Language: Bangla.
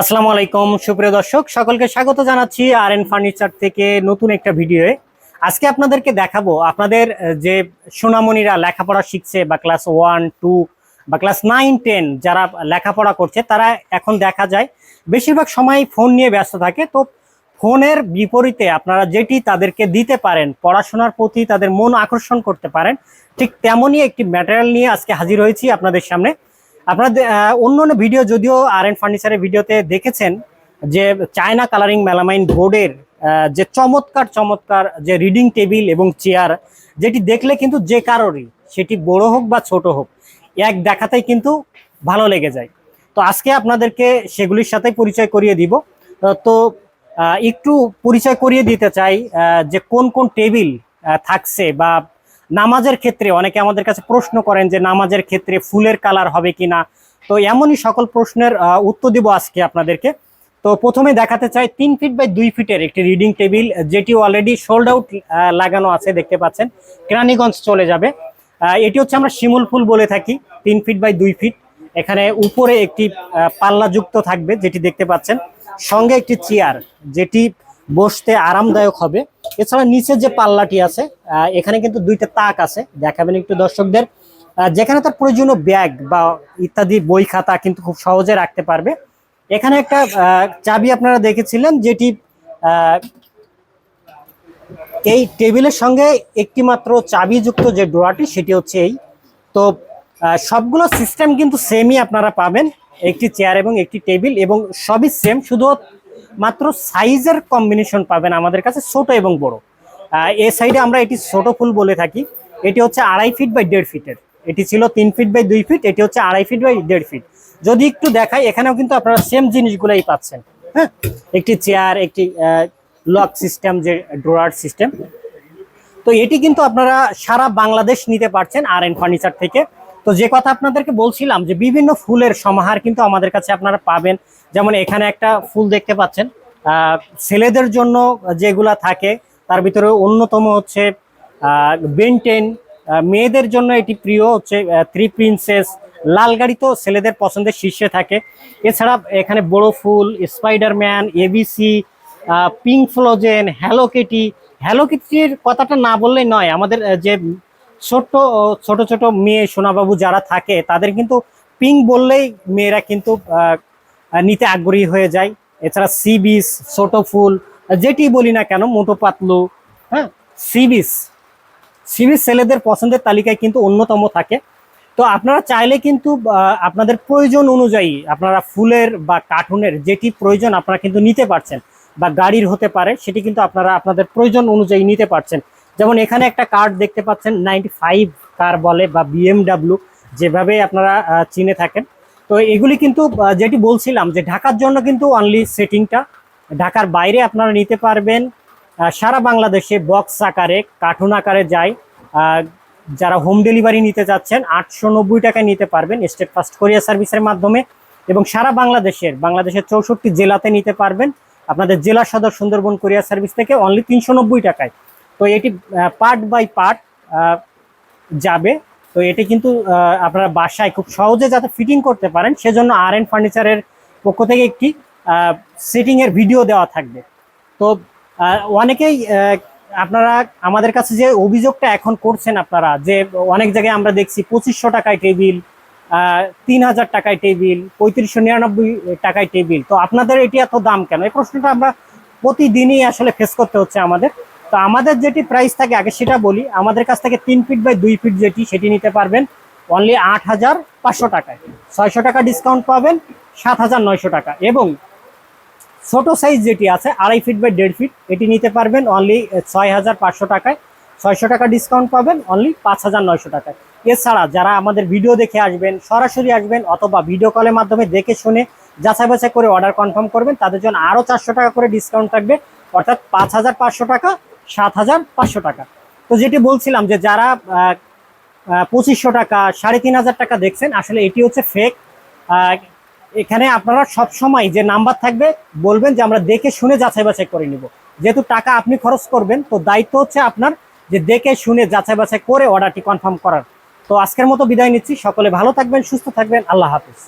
আসসালামু আলাইকুম, সুপ্রিয় দর্শক, সকলকে স্বাগত জানাচ্ছি আর এন ফার্নিচার থেকে নতুন একটা ভিডিওয়ে। আজকে আপনাদেরকে দেখাবো আপনাদের যে সোনামণিরা লেখাপড়া শিখছে বা ক্লাস ওয়ান, টু বা ক্লাস নাইন, টেন যারা লেখাপড়া করছে, তারা এখন দেখা যায় বেশিরভাগ সময় ফোন নিয়ে ব্যস্ত থাকে। তো ফোনের বিপরীতে আপনারা যেটি তাদেরকে দিতে পারেন, পড়াশোনার প্রতি তাদের মন আকর্ষণ করতে পারেন, ঠিক তেমনই একটি ম্যাটেরিয়াল নিয়ে আজকে হাজির হয়েছি আপনাদের সামনে। আহ, অন্য অন্য ভিডিও যদিও আর এন ফার্নিচারের ভিডিওতে দেখেছেন যে চায়না কালারিং মেলামাইন বোর্ডের যে চমৎকার চমৎকার যে রিডিং টেবিল এবং চেয়ার যেটি দেখলে কিন্তু যে কারোরই সেটি বড় হোক বা ছোট হোক এক দেখাতেই কিন্তু ভালো লেগে যায়। তো আজকে আপনাদেরকে সেগুলির সাথে পরিচয় করিয়ে দিব। তো একটু পরিচয় করিয়ে দিতে চাই যে কোন কোন টেবিল থাকছে বা নামাজের ক্ষেত্রে অনেকে আমাদের কাছে প্রশ্ন করেন যে নামাজের ক্ষেত্রে ফুলের কালার হবে কিনা। তো এমনই সকল প্রশ্নের উত্তর দিব আজকে আপনাদেরকে। তো প্রথমে দেখাতে চাই তিন ফিট বাই দুই ফিটের একটি রিডিং টেবিল যেটি অলরেডি সোল্ড আউট লাগানো আছে দেখতে পাচ্ছেন। কেরানীগঞ্জ চলে যাবে। এটি হচ্ছে আমরা শিমুল ফুল বলে থাকি তিন ফিট বাই দুই ফিট এখানে উপরে একটি আহ, পাল্লা যুক্ত থাকবে যেটি দেখতে পাচ্ছেন। সঙ্গে একটি চেয়ার যেটি বসতে আরামদায়ক হবে। এছাড়া নিচে যে পাল্লাটি আছে এখানে কিন্তু দুইটা তাক আছে, দেখাবেন একটু দর্শকদের। যেখানে তার প্রয়োজনীয় ব্যাগ বা ইত্যাদি বই খাতা কিন্তু খুব সহজে রাখতে পারবে। এখানে একটা চাবি আপনারা দেখেছিলেন, যেটি এই টেবিলের সঙ্গে একটি মাত্র চাবিযুক্ত যে ড্রয়ারটি সেটি হচ্ছে এই। তো সবগুলো সিস্টেম কিন্তু সেমই আপনারা পাবেন, একটি চেয়ার এবং একটি টেবিল, এবং সবই সেম শুধু মাত্র সাইজের কম্বিনেশন পাবেন আমাদের কাছে ছোট এবং বড়। এ সাইডে আমরা এটি ছোট ফুল বলে থাকি। এটি হচ্ছে আড়াই ফিট বাই দেড় ফিটের এটি ছিল তিন ফিট বাই দুই ফিট এটি হচ্ছে আড়াই ফিট বাই দেড় ফিট যদি একটু দেখাই, এখানেও কিন্তু আপনারা সেম জিনিসগুলোই পাচ্ছেন। হ্যাঁ? একটি চেয়ার একটি লক সিস্টেম যে ড্রোয়ার সিস্টেম তো এটি কিন্তু আপনারা সারা বাংলাদেশ নিতে পারছেন আর এন ফার্নিচার থেকে। তো যে কথা আপনাদেরকে বলছিলাম যে বিভিন্ন ফুলের সমাহার কিন্তু আমাদের কাছে আপনারা পাবেন। যেমন এখানে একটা ফুল দেখতে পাচ্ছেন। ছেলেদের জন্য যেগুলা থাকে, তার ভিতরে অন্যতম হচ্ছে বেনটেন। মেয়েদের জন্য এটি প্রিয় হচ্ছে থ্রি প্রিন্সেস। লাল গাড়ি তো ছেলেদের পছন্দের শীর্ষে থাকে। এছাড়া এখানে বড় ফুল, Spiderman, ABC pink frozen, hello kitty. Hello কিটির কথাটা না বললেই নয়, আমাদের যে ছোট্ট, ছোট ছোট মেয়ে সোনাবাবু যারা থাকে, তাদের কিন্তু পিঙ্ক বললেই মেয়েরা কিন্তু নিতে আগ্রহী হয়ে যায়। এছাড়া সি বিচ ছোট ফুল, যেটি বলি না কেন, মোটো পাতলু হ্যাঁ সি বিচ সি বিচ ছেলেদের পছন্দের তালিকায় কিন্তু অন্যতম থাকে। তো আপনারা চাইলে কিন্তু আপনাদের প্রয়োজন অনুযায়ী আপনারা ফুলের বা কার্টুনের যেটি প্রয়োজন আপনারা কিন্তু নিতে পারছেন, বা গাড়ির হতে পারে, সেটি কিন্তু আপনারা আপনাদের প্রয়োজন অনুযায়ী নিতে পারছেন। যেমন এখানে একটা কার্ড দেখতে পাচ্ছেন নাইনটি ফাইভ কার বলে বা বিএমডাব্লিউ যেভাবে আপনারা চিনে থাকেন। তো এগুলি কিন্তু যেটি বলছিলাম যে ঢাকার জন্য কিন্তু অনলি সেটিংটা ঢাকার বাইরে আপনারা নিতে পারবেন সারা বাংলাদেশে বক্স আকারে কার্টুন আকারে যায়। যারা হোম ডেলিভারি নিতে চাচ্ছেন আটশো নব্বই টাকায় নিতে পারবেন স্টেট ফার্স্ট কোরিয়া সার্ভিসের মাধ্যমে। এবং সারা বাংলাদেশের বাংলাদেশের চৌষট্টি জেলাতে নিতে পারবেন। আপনাদের জেলা সদর সুন্দরবন কোরিয়া সার্ভিস থেকে অনলি তিনশো নব্বই টাকায়। তো এটি পার্ট বাই পার্ট যাবে। তো এটি কিন্তু আপনারা বাসায় খুব সহজে যাতে ফিটিং করতে পারেন, সেজন্য আর এন ফার্নিচারের পক্ষ থেকে একটি সেটিং এর ভিডিও দেওয়া থাকবে। তো অনেকেই আপনারা আমাদের কাছে যে অভিযোগটা এখন করছেন আপনারা, যে অনেক জায়গায় আমরা দেখছি পঁচিশশো টাকায় টেবিল তিন হাজার টাকায় টেবিল পঁয়ত্রিশশো নিরানব্বই টাকায় টেবিল তো আপনাদের এটি এত দাম কেন? এই প্রশ্নটা আমরা প্রতিদিনই আসলে ফেস করতে হচ্ছে আমাদের। তো আমাদের যেটি প্রাইস থাকে, আগে সেটা বলি, আমাদের কাছ থেকে তিন ফিট বাই দুই ফিট যেটি, সেটি নিতে পারবেন অনলি আট হাজার পাঁচশো টাকায়। ছয়শো টাকা ডিসকাউন্ট পাবেন, সাত হাজার নয়শো টাকা। এবং ছোট সাইজ যেটি আছে, আড়াই ফিট বাই দেড় ফিট এটি নিতে পারবেন অনলি ছয় হাজার পাঁচশো টাকায়। ছয়শো টাকা ডিসকাউন্ট পাবেন অনলি পাঁচ হাজার নয়শো টাকায়। এছাড়া যারা আমাদের ভিডিও দেখে আসবেন, সরাসরি আসবেন, অথবা ভিডিও কলের মাধ্যমে দেখে শুনে যাচাই বাছাই করে অর্ডার কনফার্ম করবেন, তাদের জন্য আরও চারশো টাকা করে ডিসকাউন্ট থাকবে। অর্থাৎ পাঁচ হাজার পাঁচশো টাকা সাত হাজার পাঁচশো টাকা। তো যেটি বলছিলাম যে যারা পঁচিশশো টাকা, সাড়ে তিন হাজার টাকা দেখছেন, আসলে এটি হচ্ছে ফেক এখানে আপনারা সব সময় যে নাম্বার থাকবে, বলবেন যে আমরা দেখে শুনে যাচাই বাছাই করে নিব। যেহেতু টাকা আপনি খরচ করবেন, তো দায়িত্ব হচ্ছে আপনার যে দেখে শুনে যাচাই বাছাই করে অর্ডারটি কনফার্ম করার। তো আজকের মতো বিদায় নিচ্ছি, সকলে ভালো থাকবেন, সুস্থ থাকবেন, আল্লাহ হাফিজ।